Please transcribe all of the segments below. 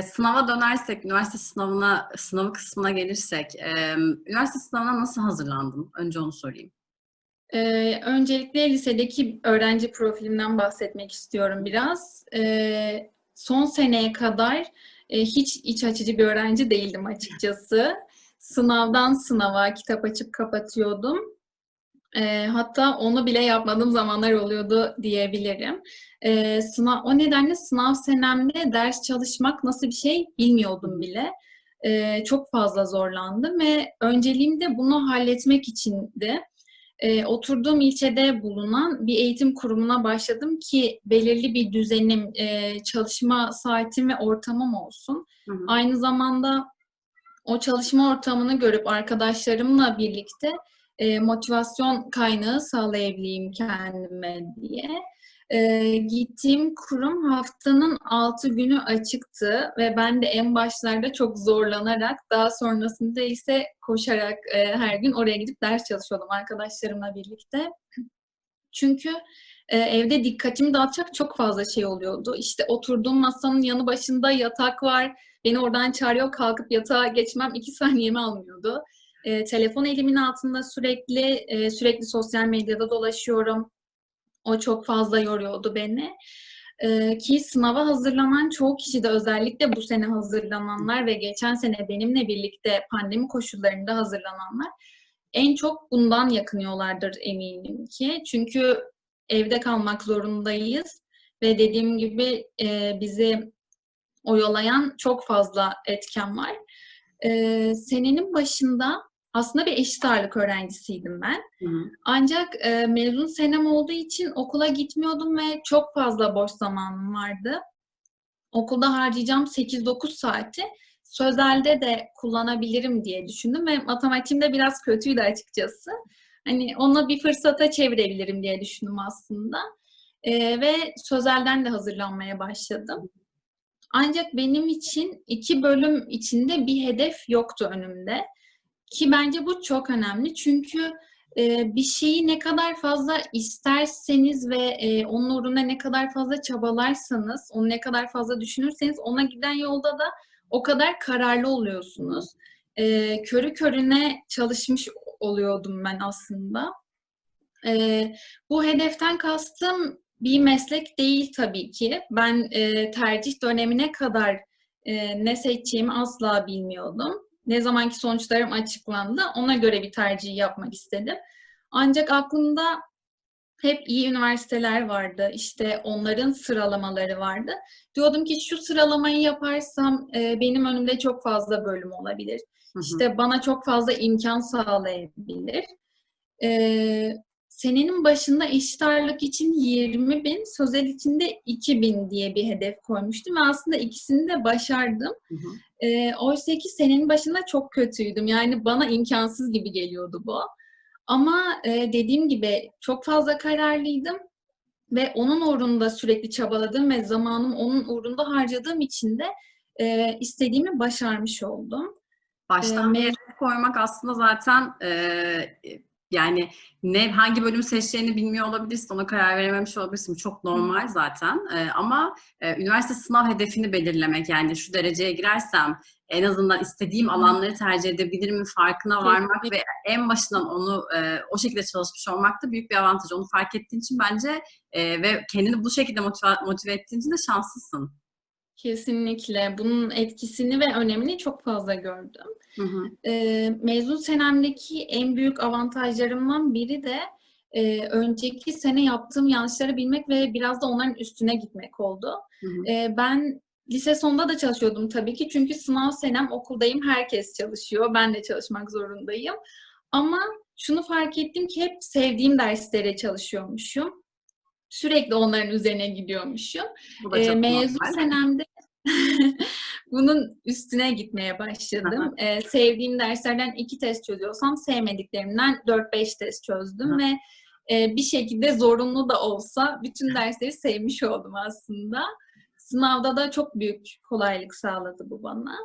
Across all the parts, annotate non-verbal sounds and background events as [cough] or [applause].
E, sınava dönersek, üniversite sınavına, sınavı kısmına gelirsek, e, üniversite sınavına nasıl hazırlandın? Önce onu sorayım. Ee, öncelikle lisedeki öğrenci profilimden bahsetmek istiyorum biraz. Ee, son seneye kadar e, hiç iç açıcı bir öğrenci değildim açıkçası. Sınavdan sınava kitap açıp kapatıyordum. Ee, hatta onu bile yapmadığım zamanlar oluyordu diyebilirim. Ee, sınav, o nedenle sınav senemde ders çalışmak nasıl bir şey bilmiyordum bile. Ee, çok fazla zorlandım ve önceliğim de bunu halletmek içindi. Ee, oturduğum ilçede bulunan bir eğitim kurumuna başladım ki belirli bir düzenim, e, çalışma saatim ve ortamım olsun. Hı hı. Aynı zamanda o çalışma ortamını görüp arkadaşlarımla birlikte e, motivasyon kaynağı sağlayabileyim kendime diye. E, gittiğim kurum haftanın 6 günü açıktı ve ben de en başlarda çok zorlanarak daha sonrasında ise koşarak e, her gün oraya gidip ders çalışıyordum arkadaşlarımla birlikte. Çünkü e, evde dikkatimi dağıtacak çok fazla şey oluyordu. İşte oturduğum masanın yanı başında yatak var. Beni oradan çağırıyor kalkıp yatağa geçmem iki saniyemi almıyordu. E, telefon elimin altında sürekli e, sürekli sosyal medyada dolaşıyorum. O çok fazla yoruyordu beni. E, ki sınava hazırlanan çoğu kişi de özellikle bu sene hazırlananlar ve geçen sene benimle birlikte pandemi koşullarında hazırlananlar en çok bundan yakınıyorlardır eminim ki. Çünkü evde kalmak zorundayız ve dediğim gibi e, bizi oyalayan çok fazla etken var. E, senenin başında aslında bir eşit ağırlık öğrencisiydim ben. Hı. Ancak e, mezun senem olduğu için okula gitmiyordum ve çok fazla boş zamanım vardı. Okulda harcayacağım 8-9 saati sözelde de kullanabilirim diye düşündüm ve matematiğim de biraz kötüydü açıkçası. Hani onu bir fırsata çevirebilirim diye düşündüm aslında. E, ve sözelden de hazırlanmaya başladım. Ancak benim için iki bölüm içinde bir hedef yoktu önümde. Ki bence bu çok önemli çünkü e, bir şeyi ne kadar fazla isterseniz ve e, onun uğruna ne kadar fazla çabalarsanız, onu ne kadar fazla düşünürseniz ona giden yolda da o kadar kararlı oluyorsunuz. E, körü körüne çalışmış oluyordum ben aslında. E, bu hedeften kastım bir meslek değil tabii ki. Ben e, tercih dönemine kadar ne seçeceğimi asla bilmiyordum ne zamanki sonuçlarım açıklandı ona göre bir tercih yapmak istedim. Ancak aklımda hep iyi üniversiteler vardı. İşte onların sıralamaları vardı. Diyordum ki şu sıralamayı yaparsam e, benim önümde çok fazla bölüm olabilir. Hı hı. İşte bana çok fazla imkan sağlayabilir. E, senenin başında eşit ağırlık için 20 bin, sözel için de 2 bin diye bir hedef koymuştum ve aslında ikisini de başardım. Hı hı. E, Oysa ki senenin başında çok kötüydüm. Yani bana imkansız gibi geliyordu bu. Ama e, dediğim gibi çok fazla kararlıydım ve onun uğrunda sürekli çabaladım ve zamanımı onun uğrunda harcadığım için de e, istediğimi başarmış oldum. Baştan Ee, hedef koymak aslında zaten e, yani ne hangi bölüm seçeceğini bilmiyor olabilirsin, ona karar verememiş olabilirsin. Çok normal zaten. E, ama e, üniversite sınav hedefini belirlemek yani şu dereceye girersem en azından istediğim alanları tercih edebilirim farkına varmak ve en başından onu e, o şekilde çalışmış olmak da büyük bir avantaj. Onu fark ettiğin için bence e, ve kendini bu şekilde motive, motive ettiğin için de şanslısın. Kesinlikle. Bunun etkisini ve önemini çok fazla gördüm. Hı hı. E, mezun senemdeki en büyük avantajlarımdan biri de e, önceki sene yaptığım yanlışları bilmek ve biraz da onların üstüne gitmek oldu. Hı hı. E, ben lise sonunda da çalışıyordum tabii ki çünkü sınav senem okuldayım, herkes çalışıyor, ben de çalışmak zorundayım. Ama şunu fark ettim ki hep sevdiğim derslere çalışıyormuşum. Sürekli onların üzerine gidiyormuşum. E, mezun normal. senemde [laughs] bunun üstüne gitmeye başladım. E, sevdiğim derslerden iki test çözüyorsam sevmediklerimden 4-5 test çözdüm Hı. ve e, bir şekilde zorunlu da olsa bütün dersleri sevmiş oldum aslında. Sınavda da çok büyük kolaylık sağladı bu bana.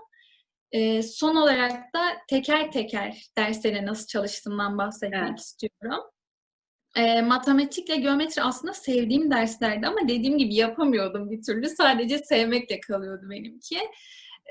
E, son olarak da teker teker derslere nasıl çalıştığımdan bahsetmek Evet. istiyorum. E, matematikle geometri aslında sevdiğim derslerdi ama dediğim gibi yapamıyordum bir türlü. Sadece sevmekle kalıyordu benimki.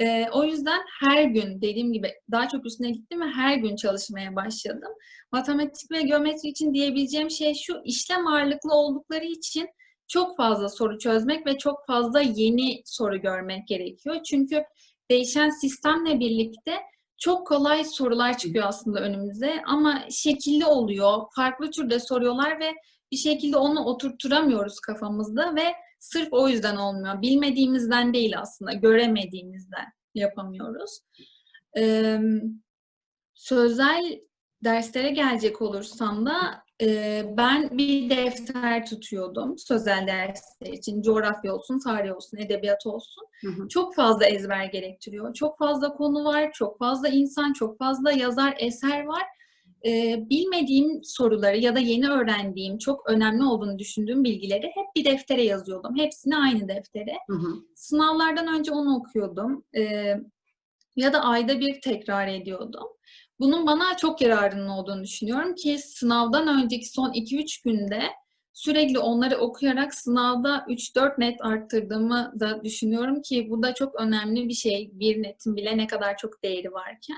Ee, o yüzden her gün dediğim gibi daha çok üstüne gittim ve her gün çalışmaya başladım. Matematik ve geometri için diyebileceğim şey şu, işlem ağırlıklı oldukları için çok fazla soru çözmek ve çok fazla yeni soru görmek gerekiyor. Çünkü değişen sistemle birlikte çok kolay sorular çıkıyor aslında önümüze ama şekilli oluyor, farklı türde soruyorlar ve bir şekilde onu oturtturamıyoruz kafamızda ve sırf o yüzden olmuyor. Bilmediğimizden değil aslında, göremediğimizden yapamıyoruz. Ee, sözel derslere gelecek olursam da ben bir defter tutuyordum sözel dersler için. Coğrafya olsun, tarih olsun, edebiyat olsun. Hı hı. Çok fazla ezber gerektiriyor. Çok fazla konu var, çok fazla insan, çok fazla yazar, eser var. Bilmediğim soruları ya da yeni öğrendiğim, çok önemli olduğunu düşündüğüm bilgileri hep bir deftere yazıyordum. Hepsini aynı deftere. Hı hı. Sınavlardan önce onu okuyordum. Ya da ayda bir tekrar ediyordum. Bunun bana çok yararının olduğunu düşünüyorum ki sınavdan önceki son 2-3 günde sürekli onları okuyarak sınavda 3-4 net arttırdığımı da düşünüyorum ki bu da çok önemli bir şey. Bir netin bile ne kadar çok değeri varken.